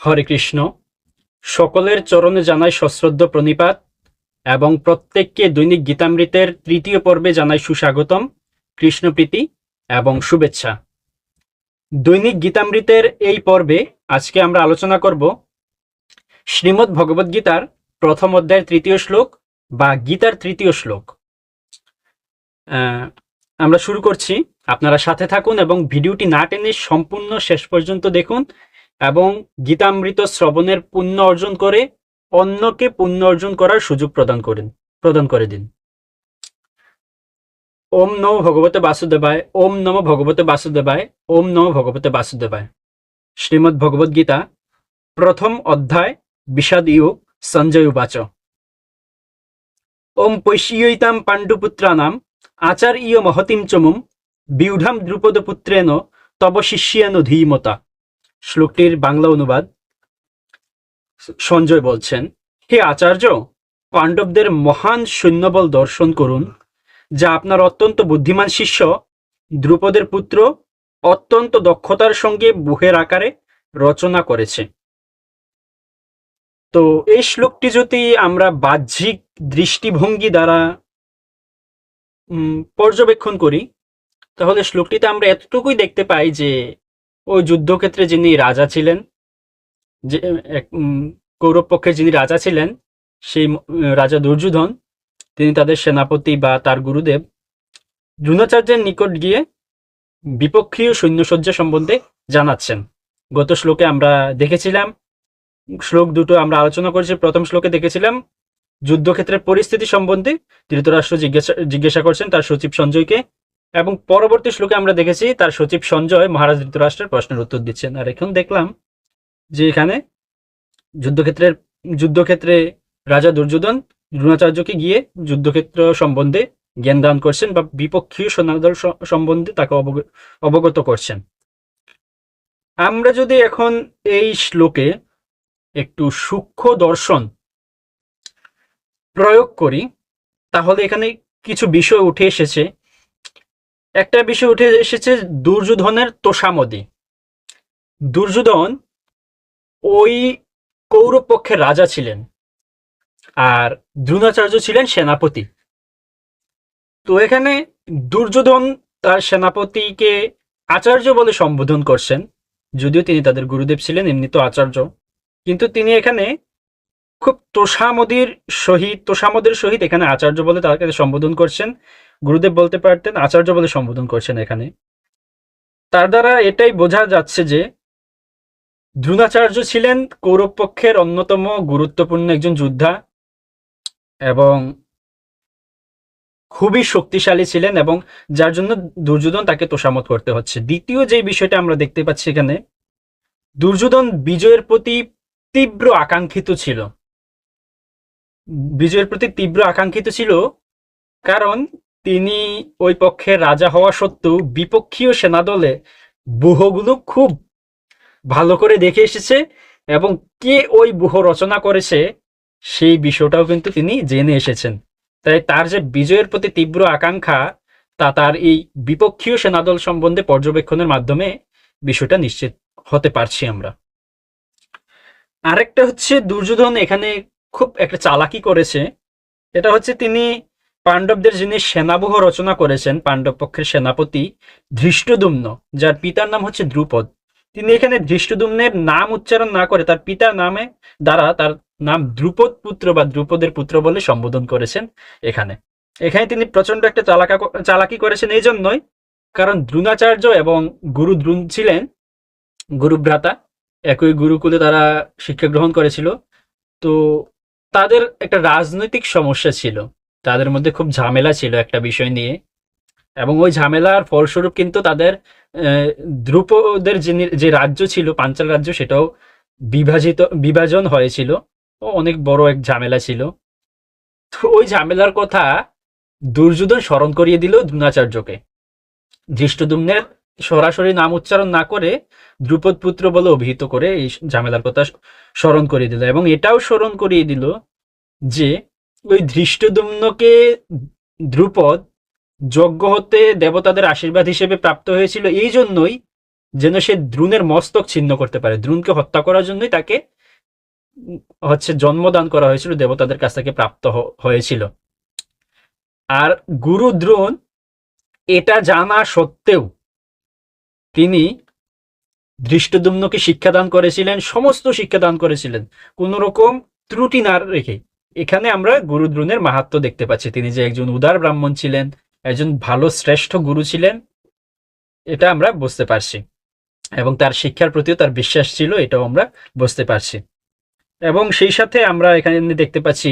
হরে কৃষ্ণ। সকলের চরণে জানাই সশ্রদ্ধ প্রণিপাত এবং প্রত্যেককে দৈনিক গীতামৃতের তৃতীয় পর্বে জানাই সুস্বাগতম কৃষ্ণপ্রীতি এবং শুভেচ্ছা। দৈনিক গীতামৃতের এই পর্বে আজকে আমরা আলোচনা করব শ্রীমদ্ ভগবদ্গীতার প্রথম অধ্যায়ের তৃতীয় শ্লোক বা গীতার তৃতীয় শ্লোক। আমরা শুরু করছি। আপনারা সাথে থাকুন এবং ভিডিওটি না টেনে সম্পূর্ণ শেষ পর্যন্ত দেখুন। এবং গীতামৃত শ্রবণের পুণ্য অর্জন করে অন্যকে পুণ্য অর্জন করার সুযোগ প্রদান করেন, প্রদান করে দিন। ওম নম ভগবতে বাসুদেবায়, ওম নম ভগবতে বাসুদেবায়, ওম নম ভগবতে বাসুদেবায়। শ্রীমদ্ ভগবদ গীতা, প্রথম অধ্যায় বিষাদ ইয়োগ সঞ্জয় উবাচ ওম পৈশীয়িতাম পাণ্ডুপুত্রানাম আচার্য মহতিম চমুম, বিউঢ়াম দ্রুপদপুত্রেণ, তব শিষ্যেন ধীমতা। শ্লোকটির বাংলা অনুবাদ সঞ্জয় বলছেন, হে আচার্য, পাণ্ডবদের মহান সৈন্যবল দর্শন করুন, যা আপনার অত্যন্ত বুদ্ধিমান শিষ্য, দ্রুপদের পুত্র, অত্যন্ত দক্ষতার সঙ্গে বুহের আকারে রচনা করেছে। তো এই শ্লোকটি যদি আমরা বাহ্যিক দৃষ্টিভঙ্গি দ্বারা পর্যবেক্ষণ করি, তাহলে শ্লোকটিতে আমরা এতটুকুই দেখতে পাই যে ওই যুদ্ধক্ষেত্রে যিনি রাজা ছিলেন, যে কৌরব পক্ষের যিনি রাজা ছিলেন, সেই রাজা দুর্যোধন, তিনি তাদের সেনাপতি বা তার গুরুদেব দ্রোণাচার্যের নিকট গিয়ে বিপক্ষীয় সৈন্যসজ্জা সম্বন্ধে জানাচ্ছেন। গত শ্লোকে আমরা দেখেছিলাম, শ্লোক দুটো আমরা আলোচনা করেছি, প্রথম শ্লোকে দেখেছিলাম, যুদ্ধক্ষেত্রের পরিস্থিতি সম্বন্ধে। ধৃতরাষ্ট্র জিজ্ঞাসা জিজ্ঞাসা করছেন তার সচিব সঞ্জয়কে এবং পরবর্তী শ্লোকে আমরা দেখেছি তার সচিব সঞ্জয় মহারাজ ধৃতরাষ্ট্রের প্রশ্নের উত্তর দিচ্ছেন। আর এখন দেখলাম যে এখানে যুদ্ধক্ষেত্রের, যুদ্ধক্ষেত্রে রাজা দুর্যোধন দ্রোণাচার্যকে গিয়ে যুদ্ধক্ষেত্র সম্বন্ধে জ্ঞান দান করছেন বা বিপক্ষীয় সেনাদল সম্বন্ধে তাকে অবগ- অবগত করছেন। আমরা যদি এখন এই শ্লোকে একটু সূক্ষ্ম দর্শন প্রয়োগ করি, তাহলে এখানে কিছু বিষয় উঠে এসেছে। একটা বিষয় উঠে এসেছে দুর্যোধনের তোষামদি। দুর্যোধন ওই কৌরব পক্ষের রাজা ছিলেন আর দ্রোণাচার্য ছিলেন সেনাপতি। তো এখানে দুর্যোধন তার সেনাপতিকে আচার্য বলে সম্বোধন করছেন, যদিও তিনি তাদের গুরুদেব ছিলেন, এমনি তো আচার্য। কিন্তু তিনি এখানে খুব তোষামদির সহিত, তোষামদের সহিত এখানে আচার্য বলে তাকে সম্বোধন করছেন। গুরুদেব বলতে পারতেন, আচার্য বলে সম্বোধন করছেন এখানে। তার দ্বারা এটাই বোঝা যাচ্ছে যে দ্রোণাচার্য ছিলেন কৌরব পক্ষের অন্যতম গুরুত্বপূর্ণ একজন যোদ্ধা এবং খুবই শক্তিশালী ছিলেন এবং যার জন্য দুর্যোধন তাকে তোষামত করতে হচ্ছে। দ্বিতীয় যে বিষয়টা আমরা দেখতে পাচ্ছি এখানে, দুর্যোধন বিজয়ের প্রতি তীব্র আকাঙ্ক্ষিত ছিল। বিজয়ের প্রতি তীব্র আকাঙ্ক্ষিত ছিল কারণ তিনি ওই পক্ষে রাজা হওয়া সত্ত্বেও বিপক্ষীয় সেনাদলে বুহগুলো খুব ভালো করে দেখে এসেছে এবং কে ওই বুহ রচনা করেছে সেই বিষয়টাও কিন্তু তিনি জেনে এসেছেন। তাই তার যে বিজয়ের প্রতি তীব্র আকাঙ্ক্ষা, তা তার এই বিপক্ষীয় সেনাদল সম্বন্ধে পর্যবেক্ষণের মাধ্যমে বিষয়টা নিশ্চিত হতে পারছি আমরা। আরেকটা হচ্ছে দুর্যোধন এখানে খুব একটা চালাকি করেছে। এটা হচ্ছে তিনি পাণ্ডবদের যিনি সেনাবহ রচনা করেছেন, পাণ্ডব পক্ষের সেনাপতি ধৃষ্টদুম্ন, যার পিতার নাম হচ্ছে দ্রুপদ। তিনি এখানে ধৃষ্টদুম্নের নাম উচ্চারণ না করে তার পিতার নামে দ্বারা তার নাম দ্রুপদ পুত্র বা দ্রুপদের পুত্র বলে সম্বোধন করেছেন এখানে। এখানে তিনি প্রচণ্ড একটা চালাকা চালাকি করেছেন এই জন্যই, কারণ দ্রোণাচার্য এবং গুরু দ্রুণ ছিলেন, গুরুভ্রাতা, একই গুরুকুলে তারা শিক্ষা গ্রহণ করেছিল। তো তাদের একটা রাজনৈতিক সমস্যা ছিল। তাদের মধ্যে খুব ঝামেলা ছিল একটা বিষয় নিয়ে। এবং ওই ঝামেলার ফলস্বরূপ কিন্তু তাদের দ্রুপদের যে রাজ্য ছিল, পাঞ্চাল রাজ্য, সেটাও বিভাজিত, বিভাজন হয়েছিল। অনেক বড় এক ঝামেলা ছিল। তো ওই ঝামেলার কথা দুর্যোধন স্মরণ করিয়ে দিল দ্রোণাচার্যকে। ধৃষ্টদুম্নের সরাসরি নাম উচ্চারণ না করে দ্রুপদ পুত্র বলে অভিহিত করে এই ঝামেলার কথা স্মরণ করিয়ে দিল। এবং এটাও স্মরণ করিয়ে দিল যে ওই ধৃষ্টদুম্নকে ধ্রুপদ যজ্ঞ হতে দেবতাদের আশীর্বাদ হিসেবে প্রাপ্ত হয়েছিল এই জন্যই যেন সে দ্রুণের মস্তক ছিন্ন করতে পারে। দ্রুণকে হত্যা করার জন্যই তাকে হচ্ছে জন্মদান করা হয়েছিল, দেবতাদের কাছ থেকে প্রাপ্ত হয়েছিল। আর গুরু দ্রোণ এটা জানা সত্ত্বেও তিনি দৃষ্টদুম্নকে শিক্ষাদান করেছিলেন, সমস্ত শিক্ষাদান করেছিলেন। কোন রকম ত্রুটি না রেখে এখানে আমরা গুরু দ্রোণের মাহাত্ম দেখতে পাচ্ছি। তিনি যে একজন উদার ব্রাহ্মণ ছিলেন, একজন ভালো শ্রেষ্ঠ গুরু ছিলেন, এটা আমরা বুঝতে পারছি। এবং তার শিক্ষার প্রতিও তার বিশ্বাস ছিল, এটাও আমরা বুঝতে পারছি। এবং সেই সাথে আমরা এখানে দেখতে পাচ্ছি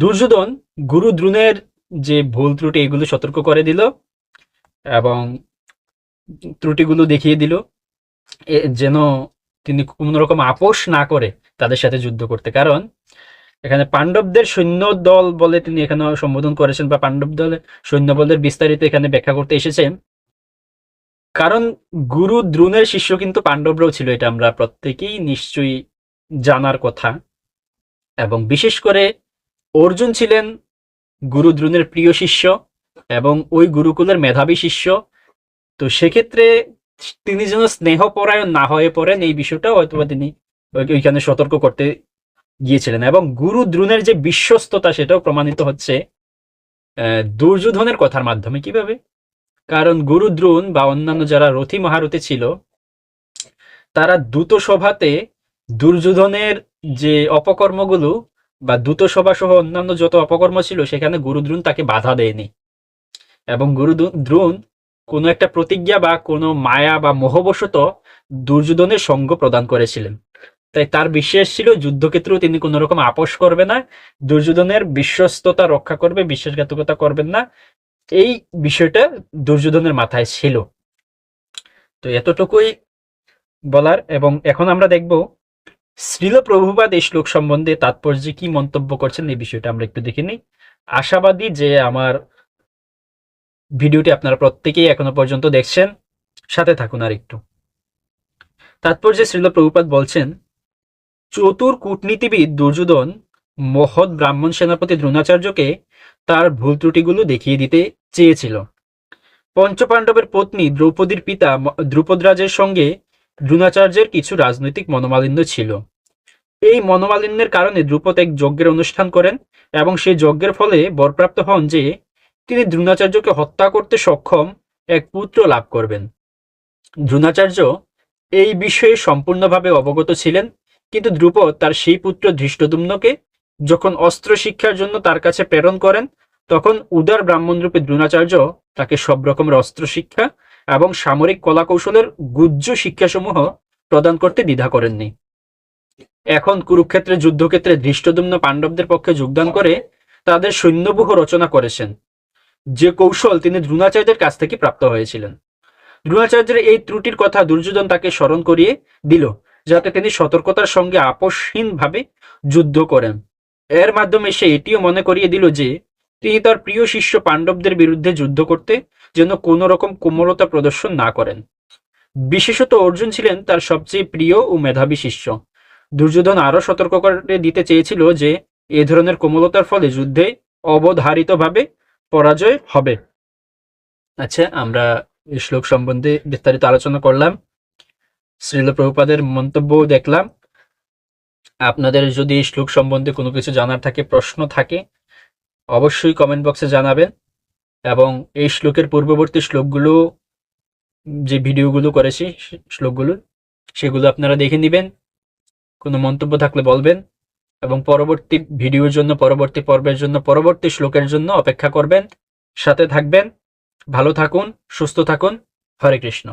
দুর্যোধন গুরু দ্রোণের যে ভুল ত্রুটি, এগুলো সতর্ক করে দিল এবং ত্রুটিগুলো দেখিয়ে দিল। যেন তিনি কোনো রকম আপোষ না করে তাদের সাথে যুদ্ধ করতে। কারণ এখানে পাণ্ডবদের সৈন্য দল বলে তিনি এখানে সম্বোধন করেছেন বা পাণ্ডব দলের সৈন্য বলের বিস্তারিত এখানে ব্যাখ্যা করতে এসেছেন। কারণ গুরু দ্রোণের শিষ্য কিন্তু পাণ্ডবরাও ছিল, এটা আমরা প্রত্যেকেই নিশ্চয়ই জানার কথা। এবং বিশেষ করে অর্জুন ছিলেন গুরু দ্রোণের প্রিয় শিষ্য এবং ওই গুরুকুলের মেধাবী শিষ্য। তো সেক্ষেত্রে তিনি যেন স্নেহপরায়ণ না হয়ে পড়েন এই বিষয়টা হয়তোবা তিনি ওইখানে সতর্ক করতে গিয়েছিলেন এবং গুরু দ্রোণের যে বিশ্বস্ততা সেটাও প্রমাণিত হচ্ছে দুর্যোধনের কথার মাধ্যমে। কীভাবে? কারণ গুরু দ্রোণ বা অন্যান্য যারা রথী মহারথী ছিল, তারা দ্রুত সভাতে দুর্যোধনের যে অপকর্মগুলো বা দ্রুত সভা সহ অন্যান্য যত অপকর্ম ছিল, সেখানে গুরু দ্রোণ তাকে বাধা দেয়নি। এবং গুরু দ্রো- দ্রোণ কোনো একটা প্রতিজ্ঞা বা কোনো মায়া বা মোহবশত দুর্যোধনের সঙ্গ প্রদান করেছিলেন। তাই তার বিশ্বাস ছিল যুদ্ধক্ষেত্রেও তিনি কোনো রকম আপোষ করবে না, দুর্যোধনের বিশ্বস্ততা রক্ষা করবে, বিশ্বাসঘাতকতা করবেন না। এই বিষয়টা দুর্যোধনের মাথায় ছিল। তো এতটুকুই বলার এবং এখন আমরা দেখব শ্রীল প্রভুপাদ এই শ্লোক সম্বন্ধে তাৎপর্যে কি মন্তব্য করছেন এই বিষয়টা আমরা একটু দেখে নিই। আশাবাদী যে আমার ভিডিওটি আপনারা প্রত্যেকেই এখনও পর্যন্ত দেখছেন, সাথে থাকুন আর একটু তাৎপর্যে শ্রীল প্রভুপাদ বলছেন চতুর কূটনীতিবিদ দুর্যোধন মহৎ ব্রাহ্মণ সেনাপতি দ্রোণাচার্যকে তার ভুল ত্রুটিগুলো দেখিয়ে দিতে চেয়েছিল। পঞ্চপাণ্ডবের পত্নী দ্রৌপদীর পিতা দ্রুপদরাজের সঙ্গে দ্রোণাচার্যের কিছু রাজনৈতিক মনোমালিন্য ছিল। এই মনোমালিন্যের কারণে দ্রুপদ এক যজ্ঞের অনুষ্ঠান করেন এবং সেই যজ্ঞের ফলে বরপ্রাপ্ত হন যে, তিনি দ্রোণাচার্যকে হত্যা করতে সক্ষম এক পুত্র লাভ করবেন। দ্রোণাচার্য এই বিষয়ে সম্পূর্ণভাবে অবগত ছিলেন কিন্তু দ্রুপদ তার সেই পুত্র ধৃষ্টদুম্নকে যখন অস্ত্র শিক্ষার জন্য তার কাছে প্রেরণ করেন, তখন উদার ব্রাহ্মণরূপে দ্রোণাচার্য তাকে সব রকমের অস্ত্র শিক্ষা এবং সামরিক কলাকৌশলের গুজ্জ শিক্ষাসমূহ প্রদান করতে দ্বিধা করেননি। এখন কুরুক্ষেত্রে, যুদ্ধক্ষেত্রে ধৃষ্টদুম্ন পাণ্ডবদের পক্ষে যোগদান করে তাদের সৈন্যব্যূহ রচনা করেছেন। যে কৌশল তিনি দ্রোণাচার্যের কাছ থেকে প্রাপ্ত হয়েছিলেন। দ্রোণাচার্যের এই ত্রুটির কথা দুর্যোধন তাকে স্মরণ করিয়ে দিল। যাতে তিনি সতর্কতার সঙ্গে আপোষহীনভাবে যুদ্ধ করেন। এর মাধ্যমে সে এটিও মনে করিয়ে দিল যে, তিনি তার প্রিয় শিষ্য পাণ্ডবদের বিরুদ্ধে যুদ্ধ করতে যেন কোনো রকম কোমলতা প্রদর্শন না করেন। বিশেষত অর্জুন ছিলেন তার সবচেয়ে প্রিয় ও মেধাবী শিষ্য। দুর্যোধন আরও সতর্ক করে দিতে চেয়েছিল যে, এ ধরনের কোমলতার ফলে যুদ্ধে অবধারিতভাবে পরাজয় হবে। আচ্ছা আমরা শ্লোক সম্বন্ধে বিস্তারিত আলোচনা করলাম। শ্রীল প্রভুপাদের মন্তব্য দেখলাম। আপনাদের যদি শ্লোক সম্বন্ধে কোনো কিছু জানার থাকে, প্রশ্ন থাকে, অবশ্যই কমেন্ট বক্সে জানাবেন এবং এই শ্লোকের পূর্ববর্তী শ্লোকগুলো, যে ভিডিওগুলো করেছি, শ্লোকগুলো, সেগুলো আপনারা দেখে নেবেন, কোনো মন্তব্য থাকলে বলবেন এবং পরবর্তী ভিডিওর জন্য, পরবর্তী পর্বের জন্য, পরবর্তী শ্লোকের জন্য অপেক্ষা করবেন। সাথে থাকবেন, ভালো থাকুন, সুস্থ থাকুন। হরে কৃষ্ণ।